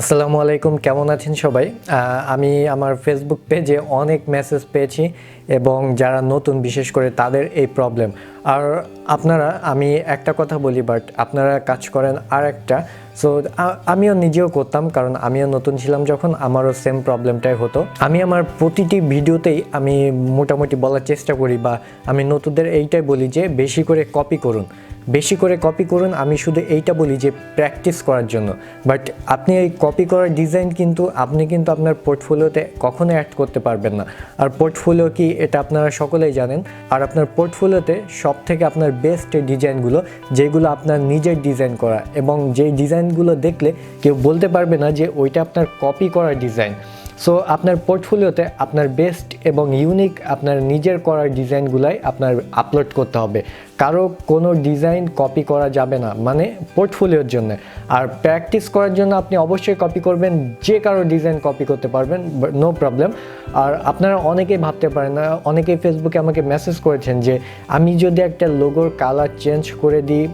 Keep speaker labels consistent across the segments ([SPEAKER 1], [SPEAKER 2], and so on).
[SPEAKER 1] আসসালামু আলাইকুম, কেমন আছেন সবাই? আমি আমার ফেসবুক পেজে অনেক মেসেজ পেয়েছি এবং যারা নতুন, বিশেষ করে তাদের এই প্রবলেম আর আপনারা, আমি একটা কথা বলি বাট আপনারা কাজ করেন আর একটা সো আমিও নিজেও করতাম, কারণ আমিও নতুন ছিলাম যখন, আমারও সেম প্রবলেমটাই হতো। আমি আমার প্রতিটি ভিডিওতেই আমি মোটামুটি বলার চেষ্টা করি, বা আমি নতুনদের এইটাই বলি যে, বেশি করে কপি করুন। বেশি করে কপি করুন, আমি শুধু এইটা বলি যে প্র্যাকটিস করার জন্য। বাট আপনি এই কপি করার ডিজাইন কিন্তু, আপনি কিন্তু আপনার পোর্টফোলিওতে কখনো অ্যাড করতে পারবেন না। আর পোর্টফোলিও কি, এটা আপনারা সকলেই জানেন। আর আপনার পোর্টফোলিওতে সব থেকে আপনার বেস্ট ডিজাইনগুলো যেগুলো আপনার নিজের ডিজাইন করা। এবং যেই ডিজাইনগুলো দেখলে কেউ বলতে পারবে না যে ওইটা আপনার কপি করা ডিজাইন সো আপনার পোর্টফোলিওতে আপনার বেস্ট এবং ইউনিক আপনার নিজের করার ডিজাইনগুলাই আপনার আপলোড করতে হবে। কারও কোনো ডিজাইন কপি করা যাবে না মানে পোর্টফোলিওর জন্য। আর প্র্যাকটিস করার জন্য আপনি অবশ্যই কপি করবেন, যে কারও ডিজাইন কপি করতে পারবেন নো প্রবলেম আর আপনারা অনেকেই ভাবতে পারেন না, অনেকেই ফেসবুকে আমাকে মেসেজ করেছেন যে, আমি যদি একটা লোগোর কালার চেঞ্জ করে দিই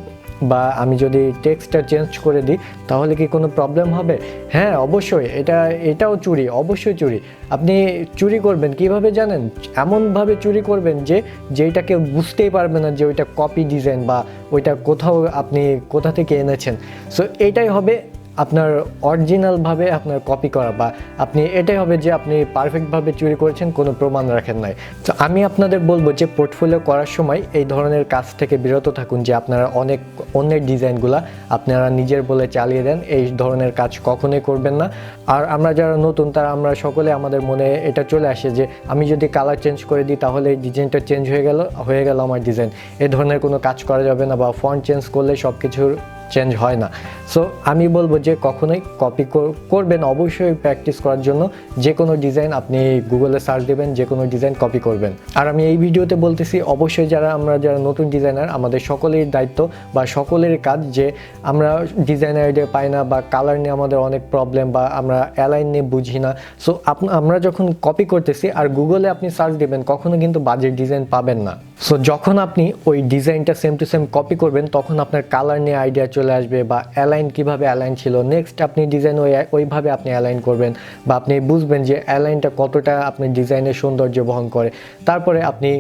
[SPEAKER 1] বা আমি যদি টেক্সটটা চেঞ্জ করে দিই, তাহলে কি কোনো প্রবলেম হবে? হ্যাঁ অবশ্যই। এটা, এটাও চুরি, অবশ্যই চুরি। আপনি চুরি করবেন কীভাবে জানেন? এমনভাবে চুরি করবেন যে যেটা কেউ বুঝতেই পারবে না যে ওইটা কপি ডিজাইন বা ওইটা কোথাও আপনি কোথা থেকে এনেছেন। সো এটাই হবে আপনার অরিজিনালভাবে আপনার কপি করা বা আপনি এটাই হবে যে আপনি পারফেক্টভাবে চুরি করেছেন, কোনো প্রমাণ রাখেন নাই। তো আমি আপনাদের বলব যে পোর্টফোলিও করার সময় এই ধরনের কাজ থেকে বিরত থাকুন যে আপনারা অনেক, অন্যের ডিজাইনগুলা আপনারা নিজের বলে চালিয়ে দেন, এই ধরনের কাজ কখনোই করবেন না। আর আমরা যারা নতুন, তারা আমরা সকলে আমাদের মনে এটা চলে আসে যে আমি যদি কালার চেঞ্জ করে দিই তাহলে এই ডিজাইনটা চেঞ্জ হয়ে গেল হয়ে গেল আমার ডিজাইন এ ধরনের কোনো কাজ করা যাবে না বা ফন্ট চেঞ্জ করলে সব কিছুর চেঞ্জ হয় না। সো আমি বলব যে কখনোই কপি করবেন, অবশ্যই প্র্যাকটিস করার জন্য যে কোনো ডিজাইন আপনি গুগলে সার্চ দেবেন যে কোনো ডিজাইন কপি করবেন। আর আমি এই ভিডিওতে বলতেছি, অবশ্যই যারা আমরা যারা নতুন ডিজাইনার আমাদের সকলের দায়িত্ব বা সকলের কাজ যে আমরা ডিজাইন আইডিয়া পাই না বা কালার নিয়ে আমাদের অনেক প্রবলেম বা আমরা অ্যালাইন নিয়ে বুঝি না। সো আমরা যখন কপি করতেছি আর গুগলে আপনি সার্চ দেবেন, কখনো কিন্তু বাজেট ডিজাইন পাবেন না। সো যখন আপনি ওই ডিজাইনটা সেম টু সেম কপি করবেন, তখন আপনার কালার নিয়ে আইডিয়া চলে আসবে বা অ্যালাইন কীভাবে অ্যালাইন ছিল। নেক্সট আপনি ডিজাইন ওই, ওইভাবে আপনি অ্যালাইন করবেন বা আপনি বুঝবেন যে অ্যালাইনটা কতটা আপনি ডিজাইনের সৌন্দর্য বহন করে। তারপরে আপনি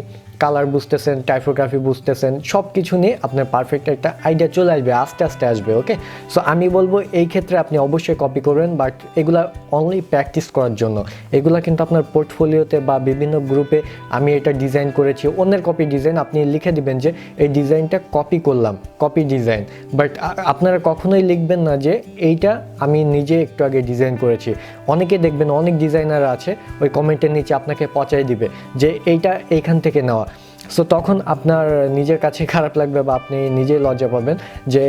[SPEAKER 1] কালার বুঝতেছেন টাইপোগ্রাফি বুঝতেছেন সব কিছু নিয়ে আপনার পারফেক্ট একটা আইডিয়া চলে আসবে, আস্তে আস্তে আসবে ওকে সো আমি বলব এই ক্ষেত্রে আপনি অবশ্যই কপি করবেন বাট এগুলা অনলি প্র্যাকটিস করার জন্য। এগুলা কিন্তু আপনার পোর্টফোলিওতে বা বিভিন্ন গ্রুপে আমি এটা ডিজাইন করেছি, অন্যের কপি ডিজাইন আপনি লিখে দিবেন যে, এই ডিজাইনটা কপি করলাম কপি ডিজাইন বাট আপনারা কখনোই লিখবেন না যে, এইটা আমি নিজে একটু আগে ডিজাইন করেছি। অনেকে দেখবেন অনেক ডিজাইনার আছে, ওই কমেন্টের নিচে আপনাকে পচাই দিবে যে, এইটা এইখান থেকে নেওয়া। সো তখন আপনার নিজের কাছে খারাপ লাগবে বা আপনি নিজেই লজ্জা পাবেন যে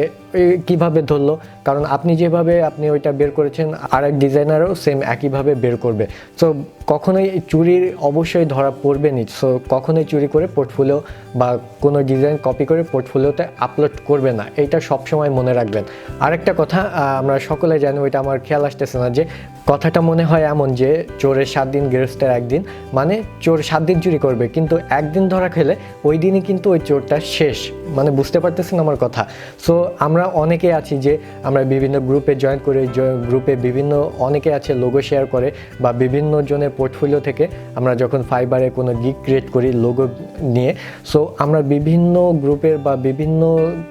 [SPEAKER 1] কীভাবে ধরলো? কারণ আপনি যেভাবে আপনি ওইটা বের করেছেন আর এক ডিজাইনারও সেম একইভাবে বের করবে। সো কখনোই চুরির অবশ্যই ধরা পড়বেনি সো কখনোই চুরি করে পোর্টফোলিও বা কোনো ডিজাইন কপি করে পোর্টফোলিওতে আপলোড করবে না। এইটা সবসময় মনে রাখবেন। আরেকটা কথা আমরা সকলে জানি, ওইটা আমার খেয়াল আসতেছে না যে কথাটা মনে হয় এমন যে চোরের সাত দিন গৃহস্থের একদিন মানে চোর সাত দিন চুরি করবে, কিন্তু একদিন ধরা খেলে ওই দিনই কিন্তু ওই চোরটা শেষ মানে বুঝতে পারতেছেন আমার কথা। সো আমরা অনেকে আছি যে আমরা বিভিন্ন গ্রুপে জয়েন করে গ্রুপে বিভিন্ন অনেকে আছে লোগো শেয়ার করে, বা বিভিন্ন জনের পোর্টফোলিও থেকে আমরা যখন ফাইবারে কোনো গিক ক্রিয়েট করি লোগো নিয়ে। সো আমরা বিভিন্ন গ্রুপের বা বিভিন্ন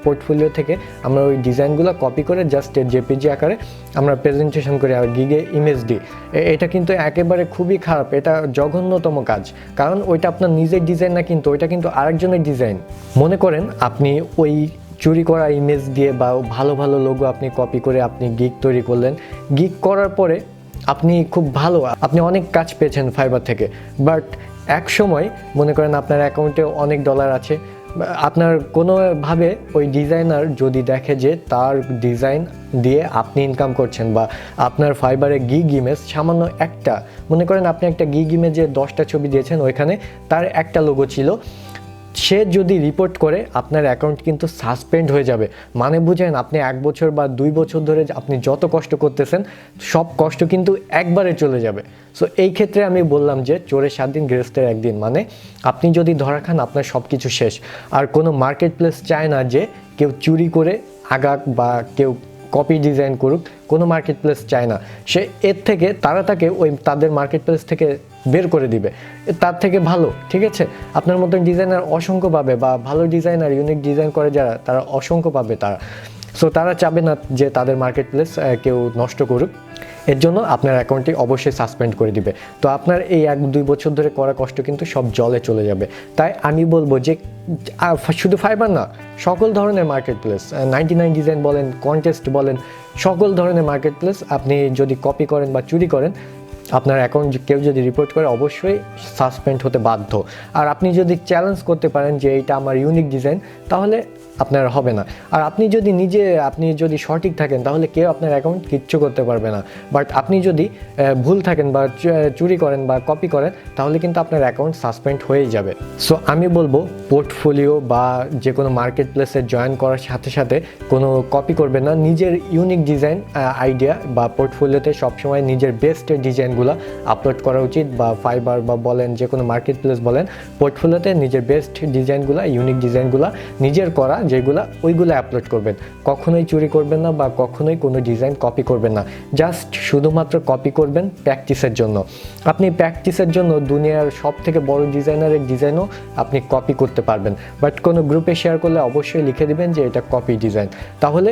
[SPEAKER 1] পোর্টফোলিও থেকে আমরা ওই ডিজাইনগুলো কপি করে জাস্ট জেপিজি আকারে আমরা প্রেজেন্টেশন করি, আর গিগে দিই এ- এটা কিন্তু একেবারে খুবই খারাপ, এটা জঘন্যতম কাজ। কারণ ওইটা আপনার নিজের ডিজাইন না কিন্তু, ওইটা কিন্তু আরেকজনের ডিজাইন মনে করেন আপনি ওই চুরি করা ইমেজ দিয়ে বা ভালো ভালো লোগো আপনি কপি করে আপনি গিগ তৈরি করলেন। গিগ করার পরে আপনি খুব ভালো, আপনি অনেক কাজ পেয়েছেন ফাইবার থেকে। বাট এক সময় মনে করেন আপনার অ্যাকাউন্টে অনেক ডলার আছে আপনার কোনোভাবে ওই ডিজাইনার যদি দেখে যে তার ডিজাইন দিয়ে আপনি ইনকাম করছেন বা আপনার ফাইবারে গি গিমেজ সামান্য একটা, মনে করেন আপনি একটা গি গিমেজে দশটা ছবি দিয়েছেন, ওইখানে তার একটা লোগো ছিল। সে যদি রিপোর্ট করে, আপনার অ্যাকাউন্ট কিন্তু সাসপেন্ড হয়ে যাবে। মানে বুঝেন, আপনি এক বছর বা দুই বছর ধরে আপনি যত কষ্ট করতেছেন, সব কষ্ট কিন্তু একবারে চলে যাবে। সো এই ক্ষেত্রে আমি বললাম যে, চোরের সাত দিন গৃহস্থের একদিন। মানে আপনি যদি ধরা খান, আপনার সব কিছু শেষ। আর কোনো মার্কেট প্লেস চায় না যে, কেউ চুরি করে আগাক বা কেউ কপি ডিজাইন করুক, কোনো মার্কেট প্লেস চায় না। সে এর থেকে তারা তাকে ওই তাদের মার্কেট প্লেস থেকে বের করে দিবে। তার থেকে ভালো, ঠিক আছে? আপনার মতন ডিজাইনার অসংখ্য পাবে বা ভালো ডিজাইনার ইউনিক ডিজাইন করে যারা, তারা অসংখ্য পাবে তারা। সো তারা চাবে না যে তাদের মার্কেট প্লেস কেউ নষ্ট করুক। এর জন্য আপনার অ্যাকাউন্টটি অবশ্যই সাসপেন্ড করে দিবে। তো আপনার এই এক দুই বছর ধরে করা কষ্ট কিন্তু সব জলে চলে যাবে। তাই আমি বলব যে শুধু ফাইবার না, সকল ধরনের market place ninety nine design বলেন কন্টেস্ট বলেন, সকল ধরনের মার্কেট প্লেস আপনি যদি কপি করেন বা চুরি করেন, আপনার অ্যাকাউন্ট কেউ যদি রিপোর্ট করে অবশ্যই সাসপেন্ড হতে বাধ্য। আর আপনি যদি চ্যালেঞ্জ করতে পারেন যে এইটা আমার ইউনিক ডিজাইন তাহলে আপনার হবে না। আর আপনি যদি নিজে, আপনি যদি সঠিক থাকেন, তাহলে কেউ আপনার অ্যাকাউন্ট কিচ্ছু করতে পারবে না। বাট আপনি যদি ভুল থাকেন বা চুরি করেন বা কপি করেন, তাহলে কিন্তু আপনার অ্যাকাউন্ট সাসপেন্ড হয়েই যাবে। সো আমি বলব পোর্টফোলিও বা যে কোনো মার্কেট প্লেসে জয়েন করার সাথে সাথে কোনো কপি করবেন না। নিজের ইউনিক ডিজাইন আইডিয়া বা পোর্টফোলিওতে সবসময় নিজের বেস্ট ডিজাইনগুলো আপলোড করা উচিত বা ফাইবার বা বলেন যে কোনো মার্কেট প্লেস বলেন পোর্টফোলিওতে নিজের বেস্ট ডিজাইনগুলো ইউনিক ডিজাইনগুলো নিজের করা যেগুলো ওইগুলো আপলোড করবেন। কখনোই চুরি করবেন না বা কখনোই কোনো ডিজাইন কপি করবেন না। জাস্ট শুধুমাত্র কপি করবেন প্র্যাকটিসের জন্য। আপনি প্র্যাকটিসের জন্য দুনিয়ার সব থেকে বড় ডিজাইনারের ডিজাইনও আপনি কপি করতে পারবেন। বাট কোনো গ্রুপে শেয়ার করলে অবশ্যই লিখে দিবেন যে এটা কপি ডিজাইন তাহলে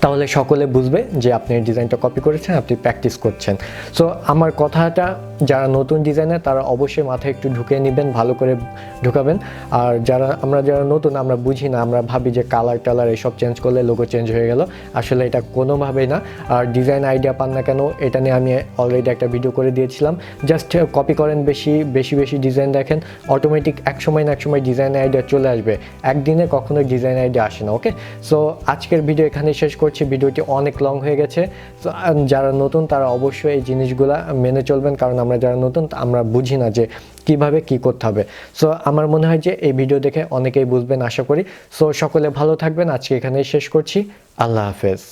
[SPEAKER 1] তাহলে সকলে বুঝবে যে আপনি ডিজাইনটা কপি করেছেন, আপনি প্র্যাকটিস করছেন। সো আমার কথাটা যারা নতুন ডিজাইনার তারা অবশ্যই মাথায় একটু ঢুকে নেবেন, ভালো করে ঢুকাবেন। আর যারা, আমরা যারা নতুন, আমরা বুঝি না, আমরা ভাবি যে কালার টালার এসব চেঞ্জ করলে লোগো চেঞ্জ হয়ে গেল। আসলে এটা কোনোভাবেই না। আর ডিজাইন আইডিয়া পান না কেন, এটা নিয়ে আমি অলরেডি একটা ভিডিও করে দিয়েছিলাম। জাস্ট কপি করেন বেশি বেশি বেশি ডিজাইন দেখেন। অটোমেটিক এক সময় না এক সময় ডিজাইন আইডিয়া চলে আসবে। একদিনে কখনোই ডিজাইন আইডিয়া আসে না ওকে সো আজকের ভিডিও এখানে শেষ করছি। ভিডিওটি অনেক লং হয়ে গেছে। যারা নতুন, তারা অবশ্যই এই জিনিসগুলো মেনে চলবেন, কারণ আমরা যারা নতুন আমরা বুঝি না যে কীভাবে কি করতে হবে। সো আমার মনে হয় যে এই ভিডিও দেখে অনেকেই বুঝবেন, আশা করি। সো সকলে ভালো থাকবেন। আজকে এখানেই শেষ করছি। আল্লাহ হাফেজ।